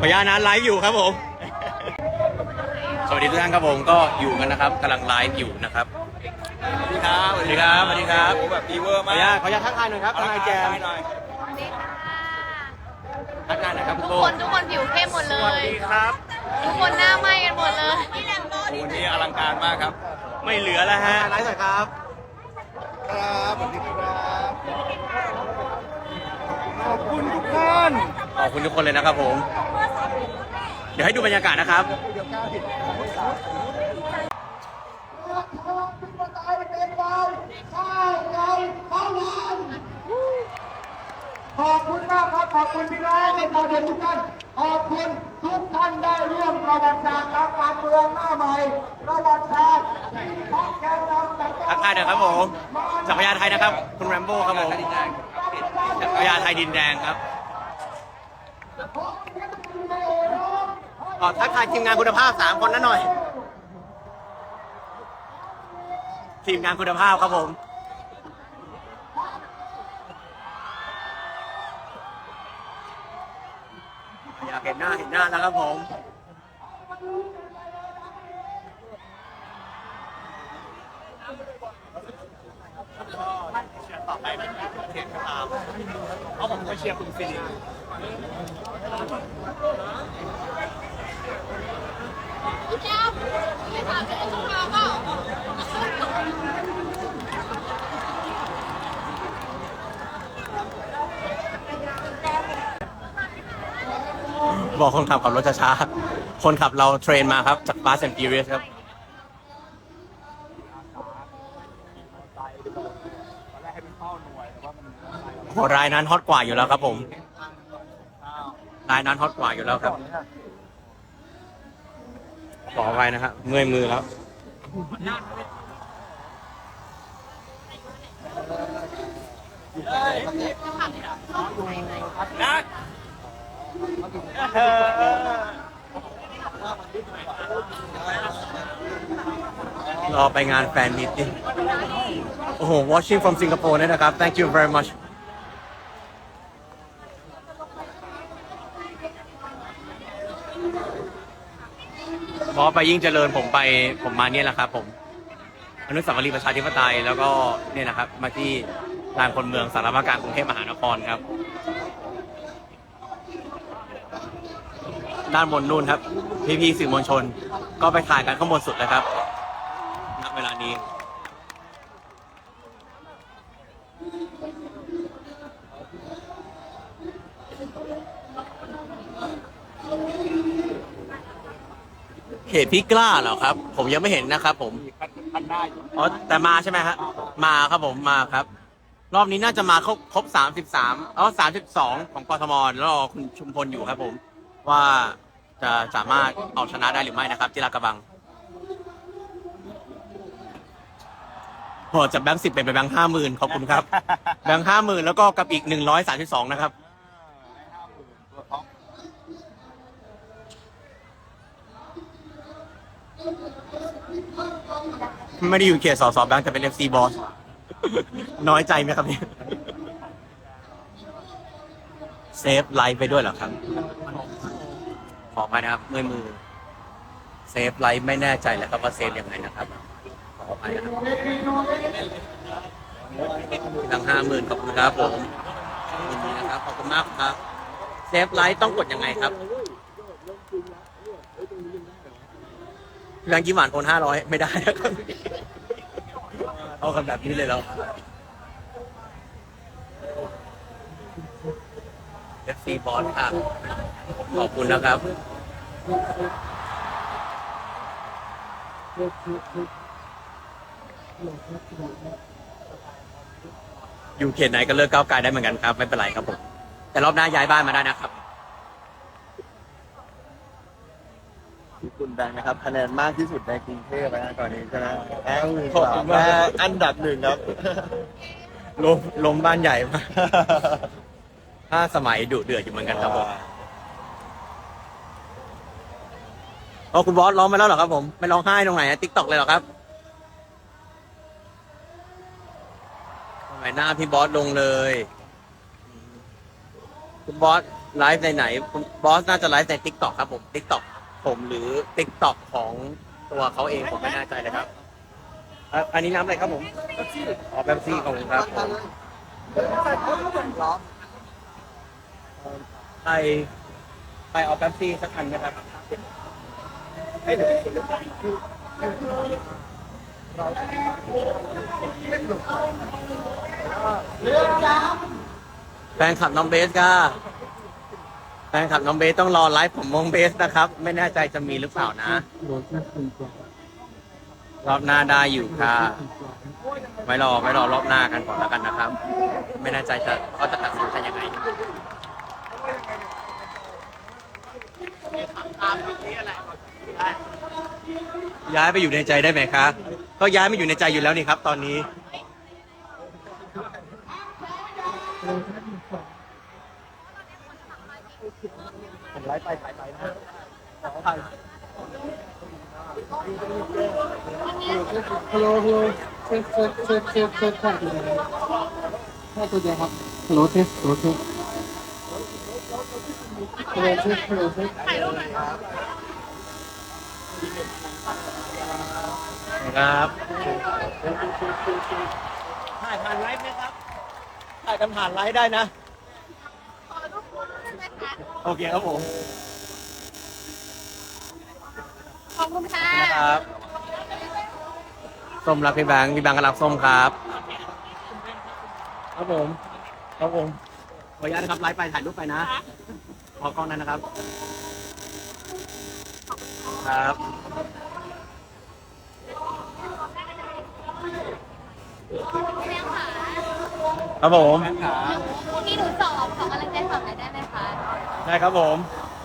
ขออนุญาตนะไลฟ์อยู่ครับผม สวัสดีทุกท่านครับผมก็อยู่กันนะครับกำลังไลฟ์อยู่นะครับสวัสดีครับสวัสดีครับสวัสดีครับโอ้แบบดีเวอร์ขอมาอกนุญาตขออนุญาตทักทายหน่อยครับทนายแจมหน่อยสวัสดีค่ะทักทายหน่อยครับคุณทุกโก้คนทุกคนผิวเข้มหมดเลสวัสยดีครับ ทุกคนหน้าไหม้กันหมดเลยวันนี้อลังการมากครับ ไม่เหลือแล้วฮะ ไลฟ์หน่อยครับ ครับสวัสดีครับขอบคุณทุกท่าน ขอบคุณทุกคนเลยนะครับผม เดี๋ยวให้ดูบรรยากาศนะครับ ขอบคุณมากครับ ขอบคุณพี่น้องประชาชนทุกท่าน ขอบคุณทุกท่านได้ร่วมประวัติศาสตร์ทางการเมืองหน้าใหม่ประวัติศาสตร์ที่พักแกนนำแต่ทักทายหน่อยครับผมจักรยานไทยนะครับ คุณแรมโบ้ครับผมจักรยานไทยดินแดงครับ ขอทักทายทีมงานคุณภาพสามคนนั้นหน่อย ทีมงานคุณภาพครับผม อยากเห็นหน้าเห็นหน้าแล้วครับผมต่อไปเป็นเทียนก็ตามเพราะผมก็เชียร์คุณฟิลิป บอกคนขับขับรถช้าๆ คนขับเราเทรนมาครับ จาก Fast and Furious ครับ โหรายนั้นฮอตกว่าอยู่แล้วครับผม รายนั้นฮอตกว่าอยู่แล้วครับ ขอไปนะครับเมื่อยมือแล้วนะรอไปงานแฟนมิตติ้งโอ้โห watching from Singapore เนี่ยนะครับ thank you very much พอไปยิ่งเจริญผมไปผมมาเนี่ยแหละครับ ผมอนุสาวรีย์ประชาธิปไตยแล้วก็เนี่ยนะครับ มาที่ลานคนเมืองสารวาการกรุงเทพมหานครครับ ด้านบนนู่นครับ พี่ๆสื่อมวลชน ก็ไปถ่ายกันข้างบนสุดเลยครับณเวลานี้ เขตพี่กล้าเหรอครับ ผมยังไม่เห็นนะครับ ผมท่านได้อยู่อ๋อแต่มาใช่ไหมฮะมาครับผมมาครับ รอบนี้น่าจะมาครบครบสามสิบสามเออสามสิบสองของกทมแล้วรอคุณชุมพลอยู่ครับ ผม ว่าจะสามารถเอาชนะได้หรือไม่นะครับที่ลาดกระบังโหจากแบงค์สิบเป็นไปแบงค์ห้าหมื่นขอบคุณครับ แบงค์ห้าหมื่นแล้วก็กับอีกหนึ่งร้อยสามสิบสองนะครับ ตัวท็อป ไม่ได้อยู่เขตสอสอแบงค์แต่เป็นเอฟซีบอส น้อยใจไหมครับเนี่ย เซฟไลฟ์ไปด้วยเหรอครับ ขอไปนะครับเมื่อยมือ เซฟไลฟ์ไม่แน่ใจแล้วครับว่าเซฟยังไงนะครับ ขอไปนะครับทั้งห้าหมื่นขอบคุณครับผมยินดีนะครับ ขอบคุณมากครับ เซฟไลฟ์ต้องกดยังไงครับแบงค์ยิ้มหวานโอนห้าร้อยไม่ได้นะครับ เอากันแบบนี้เลยแล้ว FC บอสครับขอบคุณนะครับ อยู่เขตไหนก็เลือกก้าวไกลได้เหมือนกันครับ ไม่เป็นไรครับผม แต่รอบหน้าย้ายบ้านมาได้นะครับ คุณแบงค์นะครับคะแนนมากที่สุดในกรุงเทพนะตอนนี้ใช่ไหมแองหนึ่งขอบสาคุมณมากแม่อันดับหนึ่งครับลมลมบ้านใหญ่มากถ้าสมัยดุเดือดอยู่เหมือนกันครับผมอ๋อคุณบอสร้องไปแล้วเหรอครับผมไม่ร้องไห้ตรงไหนติ๊กตอกเลยเหรอครับทำไมหน้าพี่บอสลงเลย คุณบอสไลฟ์ในไหนคุณบอสน่าจะไลฟ์ในทิกตอกครับผมทิกตอก ผมหรือทิกตอกของตัวเขาเองผมไม่แน่ใจเลยครับ อะอันนี้น้ำอะไรครับผมอ๋อแป๊บซี่ของผมครับผมไปไปเอาแป๊บซี่สักอันนะครับแฟนคลับน้องเบสก็ แฟนคลับน้องเบสต้องรอไลฟ์ผมมองเบสนะครับ ไม่แน่ใจจะมีหรือเปล่านะรอบหน้าได้อยู่ค่ะ ไว้รอไว้รอรอบหน้ากันก่อนแล้วกันนะครับ ไม่แน่ใจจะเขาจะตัดสินใจยังไงย้ายไปอยู่ในใจได้ไหมคะ ก็ย้ายมาอยู่ในใจอยู่แล้วนี่ครับ ตอนนี้ ผมไลฟ์ไปถ่ายไปนะขอถ่าฮัลโหลฮัลโหลเช็คเช็คเช็คเช็คเช็คแค่ตัวเดียวแท่ตัวเดียวครับฮัลโหลเทสฮัลโหลเทสฮัลโหลเทสฮัลเหลเทสถ่ายรูปหน่อยครับครับถ่ายผ่านไลฟ์ไหมครับ ถ่ายกันผ่านไลฟ์ได้นะ โอเคครับผมขอบคุณค่ะนะครับส้มรักพี่แบงค์พี่แบงค์ก็รักส้มครับ ครับผมครับผมขออนุญาตนะครับไลฟ์ไปถ่ายรูปไปนะ ขอกล้องนั้นนะครับ ครับครับผมวันนี้หนูสอบขอกำลังใจสอบหน่อยได้ไหม คะครับผม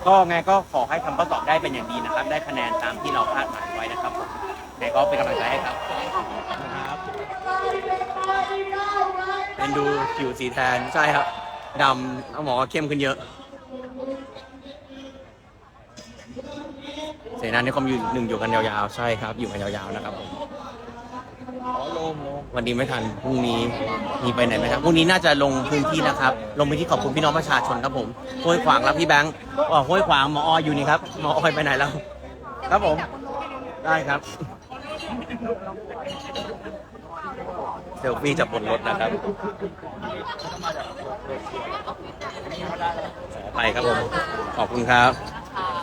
ก็ไงก็ขอให้ทำข้อสอบได้เป็นอย่างดีนะครับ ได้คะแนนตามที่เราคาดหมายไว้นะครับผมไงก็เป็นกำลังใจให้ครับครับเป็นดูผิวสีแทนใช่ครับดำเอาหมอเข้มขึ้นเยอะ เสนานิคมอยู่หนึ่งอยู่กันยาวๆ ใช่ครับ อยู่กันยาวๆ นะครับผม วันนี้ไม่ทันพรุ่งนี้มีไปไหนไหมครับพรุ่งนี้น่าจะลงพื้นที่นะครับ ลงพื้นที่ขอบคุณพี่น้องประชาชนครับผมห้วยขวางรับพี่แบงค์อ๋อห้วยขวางหมอออยอยู่นี่ครับหมอออยไปไหนแล้วครับผมได้ครับเซลฟี่จากบนรถนะครับไปครับผมขอบคุณครับ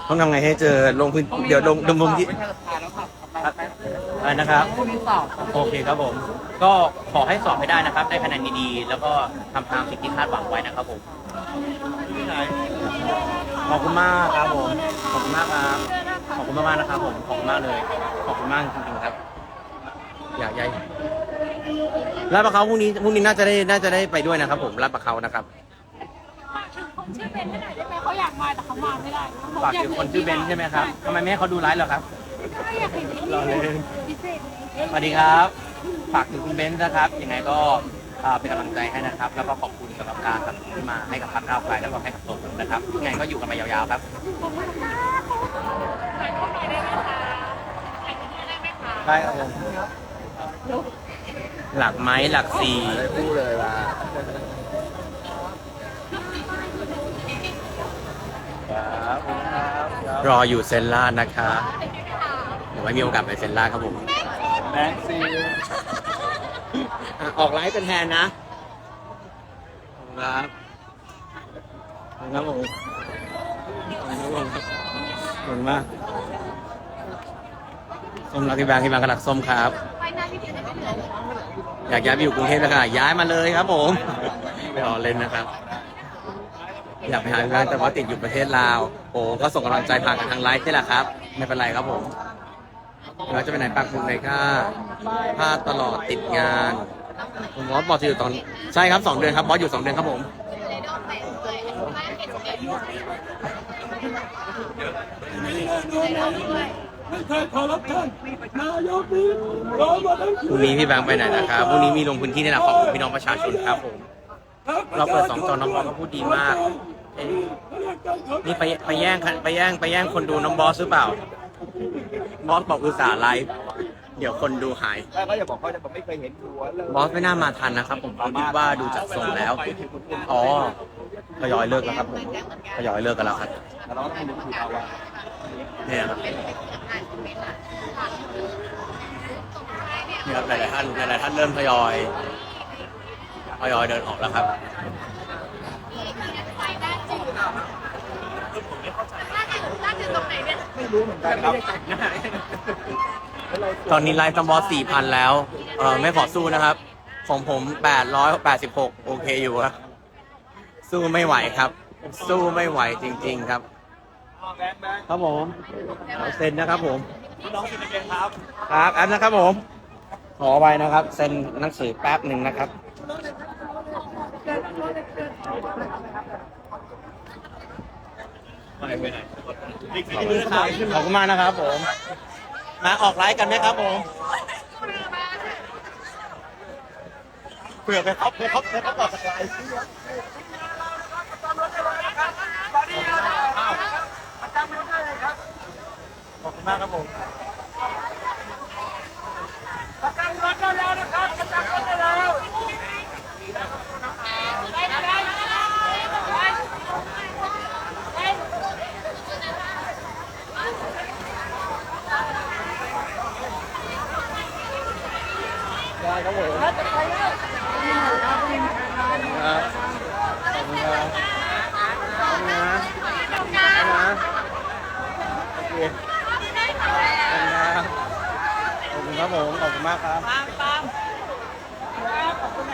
ต้องทำไงให้เจอลงพื้นเดี๋ยวลงลงพื้นที่ อะไรนะครับโอเคครับผม ก็ขอให้สอบให้ได้นะครับ ได้คะแนนดีๆ แล้วก็ทำตามสิ่งที่คาดหวังไว้นะครับผม ขอบคุณมากครับผม ขอบคุณมากครับ ขอบคุณมากๆนะครับผม ขอบคุณมากเลย ขอบคุณมากจริงๆครับ อยากใหญ่รับประเขาพรุ่งนี้พรุ่งนี้น่าจะได้น่าจะได้ไปด้วยนะครับ ผมรับประเขานะครับคนชื่อเบนไม่ได้ได้ไหมเขาอยากมาแต่เขามาไม่ได้ฝากถึงคนชื่อเบนซ์ใช่ไหมครับทำไมไม่ให้เขาดูไลฟ์เหรอครับ ก็อยากเห็นที่รอเล่นพิเศษ สวัสดีครับ ฝากถึงคุณเบนซ์นะครับ ยังไงก็อ่าเป็นกำลังใจให้นะครับ แล้วก็ขอบคุณสำหรับการสนับสนุนที่มาให้กับพรรคก้าวไกลแล้วก็ให้กับตัวผมนะครับยังไงก็อยู่กันมายาวๆครับได้ครับผมหลักไม้หลักสี่ได้พูดเลยว่าครับรออยู่เซนล่านะคะเดี๋ย วไว้มีโอกาสไปเซนล่าครับผมแบงค์ซีอะออกไลฟ์เป็นแทนนะขอบคุณครับขอบคุณครับผมขอบคุณครับผมขอบคุณมากส้มรักที่แบงค์ที่แบงค์กระดักส้มครับ ไปหน้าพี่เดียวได้ไหมเลยอยากย้ายไปอยู่กรุงเทพนะคะย้ายมาเลยครับผมไม่รอเล่นนะครับ อยากไปหาพี่แบงค์แต่ว่าติดอยู่ประเทศลาวโอ้ก็ส่งกำลังใจผ่านกันทางไลฟ์นี่แหละครับ ไม่เป็นไรครับผม เราจะไปไหนปักหมุดไหนค่ะพลาดตลอดติดงานคุณบอสบอกจะอยู่ตอนใช่ครับสองเดือนครับบอสอยู่สองเดือนครับผมเลยโดนเตะเลยไม่เห็นเอ็มเลยโดนด้วยพรุ่งนี้พี่แบงค์ไปไหนนะครับพรุ่งนี้มีลงพื้นที่นี่แหละขอบคุณพี่น้องประชาชนครับผมเราเปิดสองจอน้องบอสก็พูดดีมากเอ๊ะนี่ไปไปแย่งคันไปแย่งไปแย่งคนดูน้องบอสหรือเปล่า บอสบอกอุตส่าห์ไลฟ์เดี๋ยวคนดูหายถ้าเขาจะบอกเขาจะผมไม่เคยเห็นหัวเลยบอสไม่น่ามาทันนะครับผมคิดว่าดูจากทรงแล้ว อ๋อทยอยเลิกแล้วครับผมทยอยเลิกกันแล้วครับแต่เราก็ต้องนึกถึงเอาว่าเนี่ยครับนี่ครับหลายๆท่านหลายๆท่านเริ่มทยอยทยอยเดินออกแล้วครับ ตอนนี้ไลฟ์ตมอสี่พันแล้ว เออไม่ขอสู้นะครับ ของผมแปดร้อยแปดสิบหกโอเคอยู่ครับ สู้ไม่ไหวครับ สู้ไม่ไหวจริง ๆครับ ครับผมเอาเซ็นนะครับผม น้องสิเป็นครับ ครับแอปนะครับผม ขอไปนะครับ เซ็นหนังสือแป๊บหนึ่งนะครับ ขอบคุณมากนะครับผม มาออกไลฟ์กันไหมครับผมเผื่อไปครับไปครับไปครับออกไลฟ์ขอบคุณมากครับผม ได้ครับผมครับขอบคุณครับขอบคุณครับขอบคุณนะขอบคุณนะโอเคขอบคุณครับขอบคุณครับ ผมขอบคุณมากครับคุณ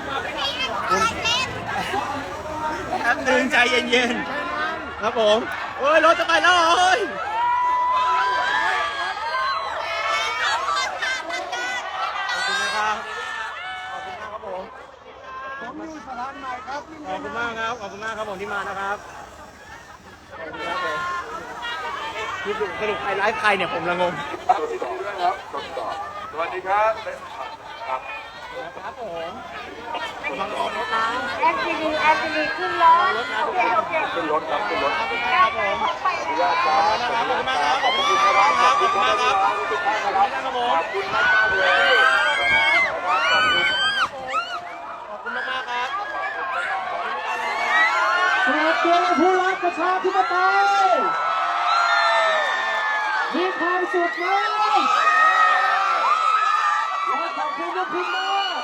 แป๊บนึงใจเย็นๆ ครับผม โอ้ยรถจะไปแล้วเฮ้ยขอบคุณนะครับ ขอบคุณมากครับผม ผมอยู่สถานใหม่ครับขอบคุณมากครับ ขอบคุณมากครับผมที่มานะครับขอบคุณครับผมนี่สรุปสรุปใครไลฟ์ใครเนี่ยผมละงงส วัสดีครับครับผมแอนจีลีแอนจีลีขึ้นรถโอเคโอเคขึ้นรถครับขึ้นรถครับผมขอบคุณมากครับขอบคุณมากครับขอบคุณมากครับขอบคุณมากครับผมขอบคุณมากมากๆเลยขอบคุณมากครับสวัสดีผู้รักประชาธิปไตยมีความสุขไหมและขอบคุณทุกคนมาก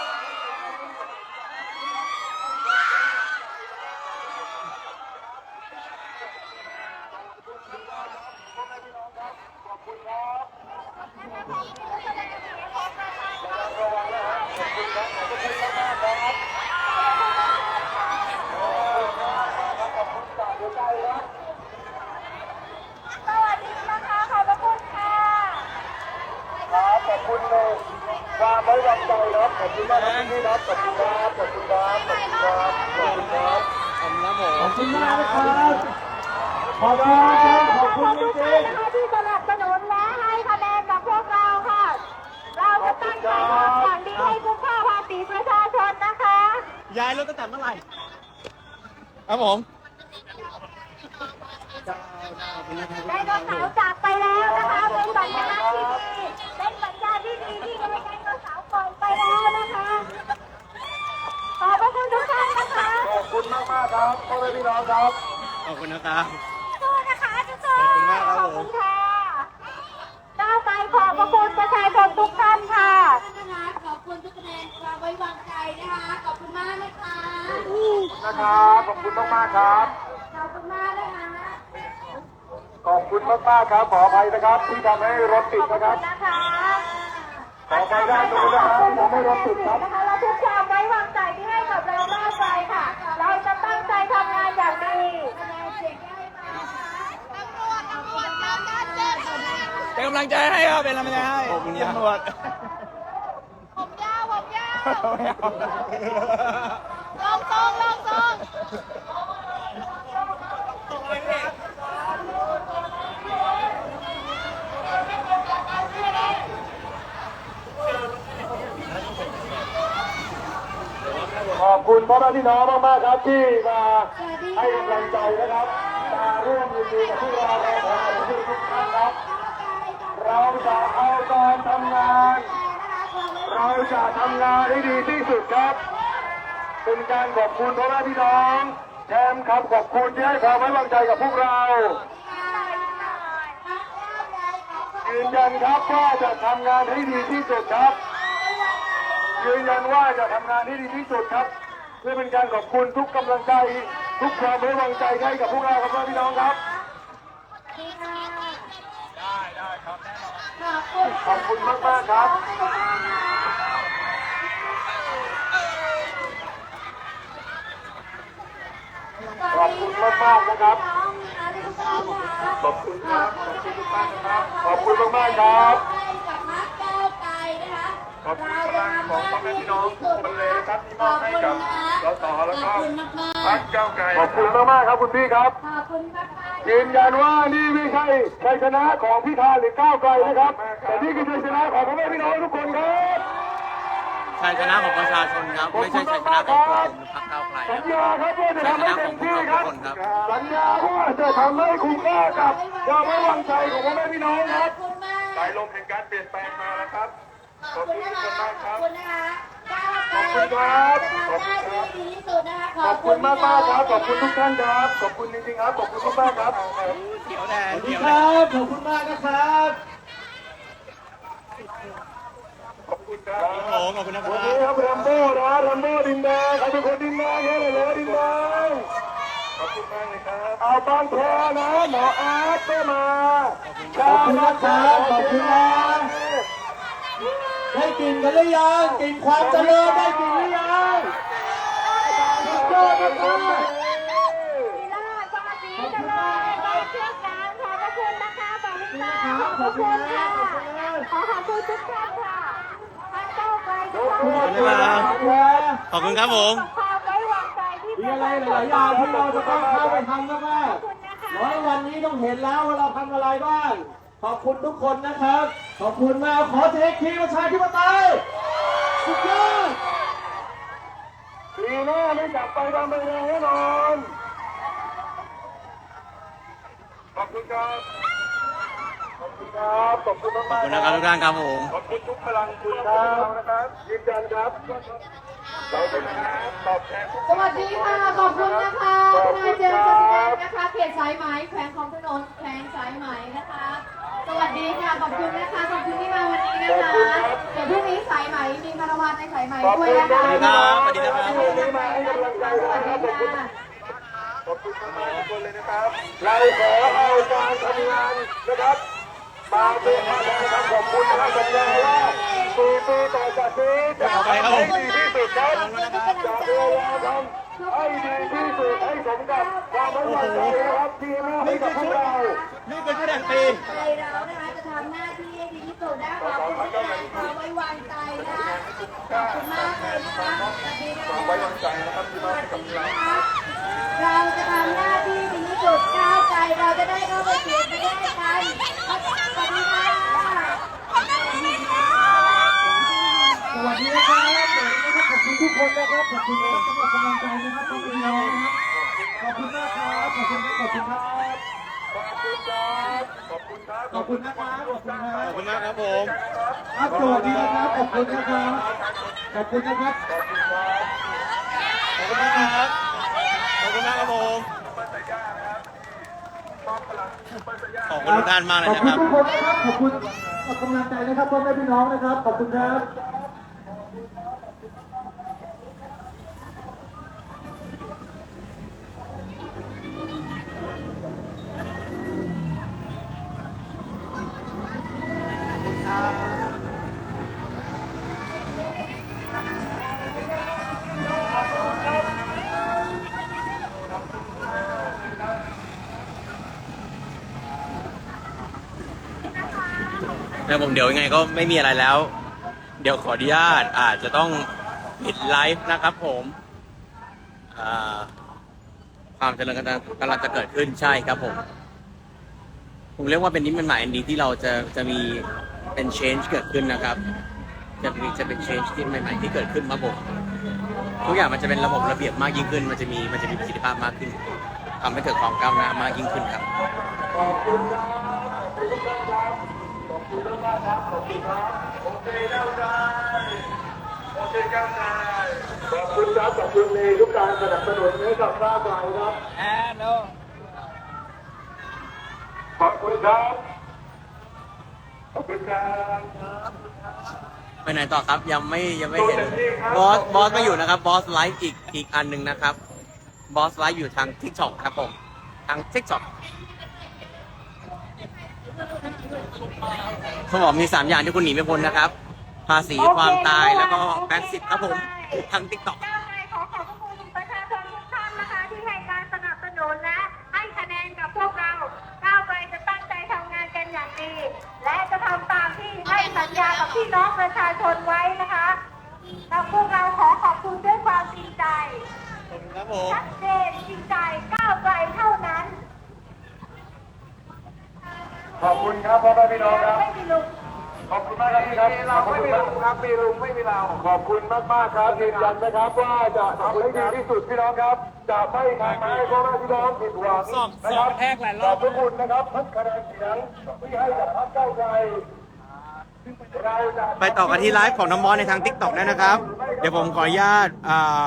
สวัสดีนะคะขอบพระคุณค่ะ ครับขอบคุณเลยความไว้วางใจครับขอบคุณมากครับพี่ครับขอบคุณครับขอบคุณครับขอบคุณครับขอบคุณครับ ขอบคุณครับผม ขอบคุณมากนะครับ ขอบคุณครับขอบคุณจทุกริท่านงนะคะที่สนับสนุนและให้คะแนนกับพวกเราค่ะ เราจะตั้งใจทำอย่างดีให้คุ้มค่าภาษีประชาชนนะคะย้ายรถตั้งแต่เมื่อไหร่ครับผมไดโนเสาร์จากไปแล้วนะคะเป็นสัญญาณที่ดีเป็นสัญญาณที่ดีที่ไดโนเสาร์ปล่อยไปแล้วนะคะขอบพระคุณทุกท่านนะคะๆขอบคุณมากมากๆครับพ่อแม่พี่น้องครับขอบคุณนะครับ อบคุณค่ะก้าวไปขอบพระคุณประชาชนทุกท่านค่ะนะคะขอบคุณทุกคะแนนความไว้วางใจนะคะ ขอบคุณมากนะคะนะครับ ขอบคุณมากมากๆครับ ขอบคุณมากนะคะขอบคุณมากมากๆครับ ขออภัยนะครับ ที่ทำให้รถติขดอบคุนะครับณนะคะขออภัยด้านนู้นนะครับที่ทำให้รถติดครับ นะคะเราทุกความไว้วางใจที่ให้กับเรามากไปค่ะ เราจะตั้งใจทำงานอย่างดี เป็น กำลังใจให้ครับ เป็นกำลังใจให้ขอบคุณครับตำรวจผมยาวผมยาวลองทรงลองทรงขอบคุณพ่อแม่พี่น้องมากมากๆครับที่มาให้กำลังใจนะครับมาร่วมยินดีกับพวกเราในฐานะที่ทุกท่านครับ เราจะเอาการทำงาน เราจะทำงานให้ดีที่สุดครับ เป็นการขอบคุณพ่อแม่พี่น้องแชมครับขอบคุณที่ให้ความไว้วางใจกับพวกเรายืนยันครับว่าจะทำงานให้ดีที่สุดครับยืนยันว่าจะทำงานให้ดีที่สุดครับเพื่อเป็นการขอบคุณทุกกำลังใจ ทุกความไว้วางใจให้กับพวกเราครับพี่น้องครับ ขอบคุณมากมากๆครับขอบคุณมากมากๆนะครับ ขอบคุณครับขอบคุณทุกท่านนะครับ ขอบคุณมากมากๆครับให้กับพรรคก้าวไกลนะคะขอบคุณพลังของพ่อแม่พี่น้องทุกคนเลยนะครับที่มอบให้กับเราต่อแล้วขก็อบคุณมากๆพรรคก้าวไกลขอบคุณมากมากๆครับคุณพี่ครับ ขอบคุณมากๆ ยืนยันว่านี่ไม่ใช่ชัยชนะของพิธาหรือก้าวไกลนะครับ แต่นี่คือชัยชนะของพ่อแม่พี่น้องทุกคนครับชัยชนะของประชาชนครับ ไม่ใช่ชัยชนะของพวกผมหรือพรรคก้าวไกลสัคญรับญาครับว่าจะทำให้เต็มที่ครับสัญญาว่าจะทำให้คุ้มค่ากับความไว้วางใจของพ่อแม่พี่น้องคขรัอบบคุณมากสายลมแห่งการเปลี่ยนแปลงมาแล้วครับขอบคุณนะคะขอบคุณนะคะ ก้าวไกลขอบคุณครับ จะทำหน้าที่ดีที่สุดนะคะขอบคุณมากมากๆครับ ขอบคุณทุกท่านครับ ขอบคุณจริงๆครับ ขอบคุณมากๆครับเขียวแดงสวัสดีเขียวคแดรังบขอบคุณมากนะครับ ขอบคุณครับ โอ้ขอบคุณนะควันรันี้บครับแรมโบ้นะแรมโบ้ดินแดงใครเป็นคนดินแดงเนี่ยเลยดินแดงขอบคุณมากเลยครับเอาบางแคนะหมออาร์ตก็มาขอบคุณนะครับขอบคุณนะได้กินกันหรือยังกินความเจริญได้กินหรือยังสุดยอดนะครับลีลาสวัสดีกันเลยไปเที่ยวกันขอบพระคุณนะคะบาริสต้าขอบพระคุณค่ะขอขอบคุณทุกท่านค่ะท่านเข้าไปทุกท่านขอบคุณนะครับขอบคุณครับผมความไว้วางใจที่มีอะไรหลายๆอย่างที่เราจะต้องเข้าไปทำนะแม่ขอบคุณนะคะร้อยวันนี้ต้องเห็นแล้วว่าเราทำอะไรบ้าง ขอบคุณทุกคนนะครับ ขอบคุณมากขอเทคทีประชาธิปไตยสุดยอดปีหน้าไม่กลับไปทำไปแน่นอน ขอบคุณครับ ขอบคุณครับ ขอบคุณมากขอบๆคุณนะครับทุกท่านครับผม ขอบคุณทุกพลังคุณครับนะครับยืนยันครับเราจะตอบแทนทุกสวัสดีค่ะ ขอบคุณนะคะทนายเจมส์จัสตินนะคะ เขตสายไหมแขวงของถนนแขวงสายไหมนะคะ สวัสดีค่ะ ขอบคุณนะคะ ขอบคุณที่มาวันนี้นะคะ เดี๋ยวพรุ่งนี้สายไหมมีคารวานในสายไหมด้วยนะคะสวัสดีครับ สวัสดีครับที่มาให้กำลังใจสวัสนะคดีรับขอบคุณค่ะขอบคุณมากทุกคนเลยนะครับ เราขอเอาการทำงานนะครับ มาเป็นมาแล้วนะครับขอบคุณนะครับสัญญาว่าปีปีต่อจากนี้จะทำให้ดีที่สุดครับ ให้ดีที่สุดให้สมกับความไว้วางใจนะครับที่มอบให้กับพวกเรานี่เป็นชุดแห่งปีใจเรานะคะจะทำหน้าที่ให้ดีที่สุดนะขอบคุณที่ให้ความไว้วางใจนะคะขอบคุณมากเลยนะคะสวัสดีค่ะไว้วางใจนะครับที่มอบให้กับเราเราจะทำหน้าที่ดีที่สุดก้าวไกลเราจะได้เข้าไปเขียนไปด้วยกันสวัสดีค่ะสวัสดีครับสวัสดีนะครับขอบคุณ ทุกคนนะครับขอบคุณนะครับสำหรับกำลังใจนะครับขอบคุณน้องนะครับขอบคุณมากครับขอบคุณครับขอบคุณครับขอบคุณครับขอบคุณนะครับขอบคุณครัขอบคุณมากครับผมครับสวัสดีนะครับขอบคุณนะครับขอบคุณนะครับขอบคุณมากครับขอบคุณมากครับผมขอบคุณทุกท่านมากเลยขอบนะคุคณรับ ทุกคนนะครับขอบคุณกำลังใจนะครับพ่อแม่พี่น้องนะครับขอบคุณครับ แล้วผมเดี๋ยวยังไงก็ไม่มีอะไรแล้ว เดี๋ยวขออนุญาตอาจจะต้องปิดไลฟ์นะครับผมอ่าความเจริญกำลังกำลังจะเกิดขึ้นใช่ครับผม ผมเรียกว่าเป็นนิมิตหมายอันดีที่เราจะจะมีเป็น change เกิดขึ้นนะครับ จะมีจะเป็น change ที่ใหม่ๆที่เกิดขึ้นมาผมทุกอย่างมันจะเป็นระบบระเบียบมากยิ่งขึ้น มันจะมีมันจะมีประสิทธิภาพมากขึ้นทำให้เกิดความก้าวหน้ามากยิ่งขึ้นครับขอบ คุณครับขอบคุณครับขอบคุณมากครับขอบคุณครับ โอเคแล้วได้โอเคครับนายขอบคุณครับขอบคุณในทุกการสนับสนุนให้กับก้าวไกลครับแอนโขอบคุณครับ ขอบคุณครับไปไหนต่อครับยังไม่ยังไม่เห็นบอสบอสไม่อยู่นะครับบอสไลฟ์อีกอีกอันหนึ่งนะครับบอสไลฟ์อยู่ทาง t ิ k t o k ครับผมทาง t ิ k t o k เขาบอกมี 3 อย่างที่คุณหนีไม่พ้นนะครับ ภาษีความตายแล้วก็แบงค์สิทธิ์ครับผมทาง t ิ k t o k ก้าวไกลขอขอบพระคุณประชาชนทุกท่านนะคะ ที่ให้การสนับสนุนและให้คะแนนกับพวกเราก้าวไกลจะตั้งใจทำงานกันอย่างดี และจะทำตามที่ให้สัญญากับพี่น้องประชาชนไว้นะคะและพวกเราขอขอบคุณด้วยความจริงใจครับผมชัดเจนจริงใจก้าวไกลเท่านั้น ขอบคุณครับพ่อแม่พี่น้องครับ ไม่มีลุงขอบคุณมากครับครับเราไม่มีลุงครับมีลุงไม่มีเรา ขอบคุณมากมากๆครับยืนยันนะครับว่าจะทำให้ดีที่สุดพี่น้องครับ จะไม่ทำให้พ่อแม่พี่น้องผิดหวังนะครับขอบพระคุณนะครับทุกคะแนนเสียงที่ให้กับพรรคเก้าวไกลเราจะไปต่อกันที่ไลฟ์ของน้องมอสในทาง t ิ k t o k ได้นะครับ เดี๋ยวผมขออนุญาตอ่า